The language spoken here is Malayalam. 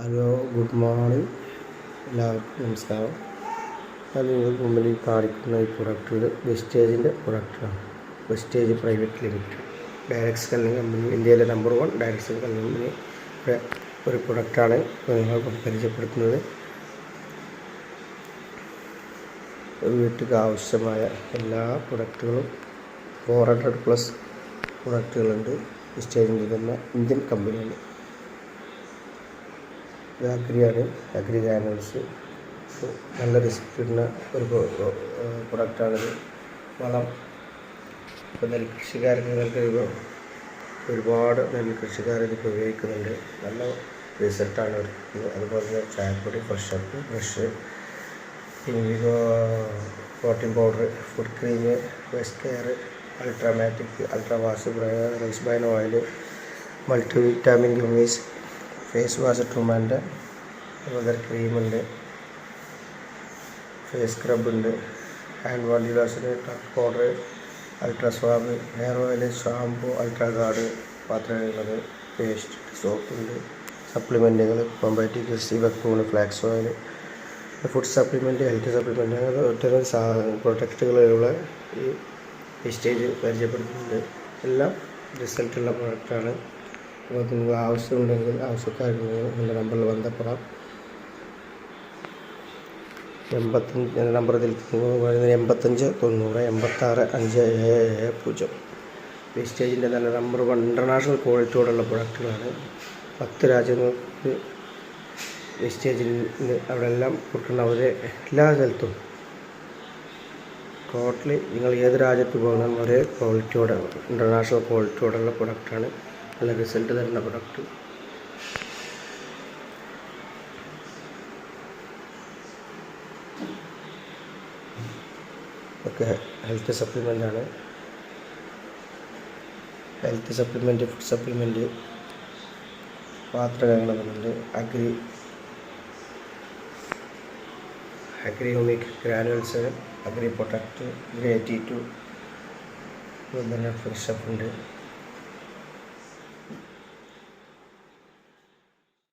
Hello good morning. എല്ലാവർക്കും നമസ്കാരം. ഞാൻ നിങ്ങൾക്ക് മുമ്പിൽ കാണിക്കുന്ന ഈ പ്രൊഡക്റ്റ് വെസ്റ്റേജിന്റെ പ്രൊഡക്റ്റാണ് Vestige private limited direct selling company ഇന്ത്യയിലെ number one direct selling company ഒരു പ്രൊഡക്റ്റാണ് നിങ്ങൾക്ക് പരിചയപ്പെടുത്തുന്നത്. വീട്ടിൽ ആവശ്യമായ എല്ലാ പ്രൊഡക്റ്റുകളും ഫോർ ഹൺഡ്രഡ് പ്ലസ് പ്രൊഡക്റ്റുകളുണ്ട് വെസ്റ്റേജിന്റെ തന്നെ ഇന്ത്യൻ കമ്പനിയാണ് ഇത് അഗ്രിയാണ് അഗ്രി നല്ല റിസ്ക് കിട്ടുന്ന ഒരു പ്രൊഡക്റ്റാണിത്. വളം. ഇപ്പോൾ നെൽകൃഷിക്കാർക്ക് നിങ്ങൾക്ക് ഒരുപാട് നെൽകൃഷിക്കാർ ഇതിപ്പോൾ ഉപയോഗിക്കുന്നുണ്ട്. നല്ല റിസൾട്ടാണ് അവർക്ക്. അതുപോലെ തന്നെ ചായപ്പൊടി fresh up brush indigo protein powder food cream vest care ultramatic ultra wash rice bran oil multi vitamin gummies face wash ട്രൂമാന്റെ അതുപോലെ ക്രീമുണ്ട് face സ്ക്രബുണ്ട് hand body lotion talc powder ultra swab hair oil shampoo ultra guard പാത്രങ്ങളുള്ളത് paste സോപ്പുണ്ട് സപ്ലിമെന്റുകൾ കോമ്പാറ്റീവ് ക്രിസ്റ്റി വെക്കൂണ് flax oil food supplement health supplement അങ്ങനെ ഒട്ടനവധി സാ പ്രൊഡക്റ്റുകളുള്ള ഈ സ്റ്റേജ് പരിചയപ്പെടുത്തുന്നുണ്ട് എല്ലാം റിസൾട്ടുള്ള പ്രൊഡക്റ്റാണ്. അപ്പോൾ നിങ്ങൾക്ക് ആവശ്യമുണ്ടെങ്കിൽ ആവശ്യക്കാരുണ്ടെങ്കിൽ എന്റെ നമ്പറിൽ ബന്ധപ്പെടാം. എൺപത്തഞ്ച് എന്റെ നമ്പർ ഇതിൽ പറയുന്നത് എൺപത്തഞ്ച് തൊണ്ണൂറ് എൺപത്താറ് അഞ്ച് ഏഴ് പൂജ്യം. വേസ്റ്റേജിന്റെ നല്ല നമ്പർ വൺ ഇന്റർനാഷണൽ ക്വാളിറ്റിയോടുള്ള പ്രൊഡക്റ്റുകളാണ്. പത്ത് രാജ്യങ്ങൾക്ക് വേസ്റ്റേജിൽ അവിടെ എല്ലാം കൊടുക്കുന്ന അവരെ എല്ലാ സ്ഥലത്തും. ടോട്ടലി നിങ്ങൾ ഏത് രാജ്യത്ത് പോകുന്ന ഒരേ ക്വാളിറ്റിയോടെ ഇന്റർനാഷണൽ ക്വാളിറ്റിയോടുള്ള പ്രൊഡക്റ്റാണ്. നല്ല റിസൾട്ട് തരുന്ന പ്രൊഡക്റ്റ് ഒക്കെ ഹെൽത്ത് സപ്ലിമെന്റാണ് ഹെൽത്ത് സപ്ലിമെന്റ് ഫുഡ് സപ്ലിമെന്റ് പാത്രങ്ങൾ വരുന്നുണ്ട് agri agri humic granules agri protect agri eighty two പിന്നെ ഫ്രഷപ്പ് ഉണ്ട്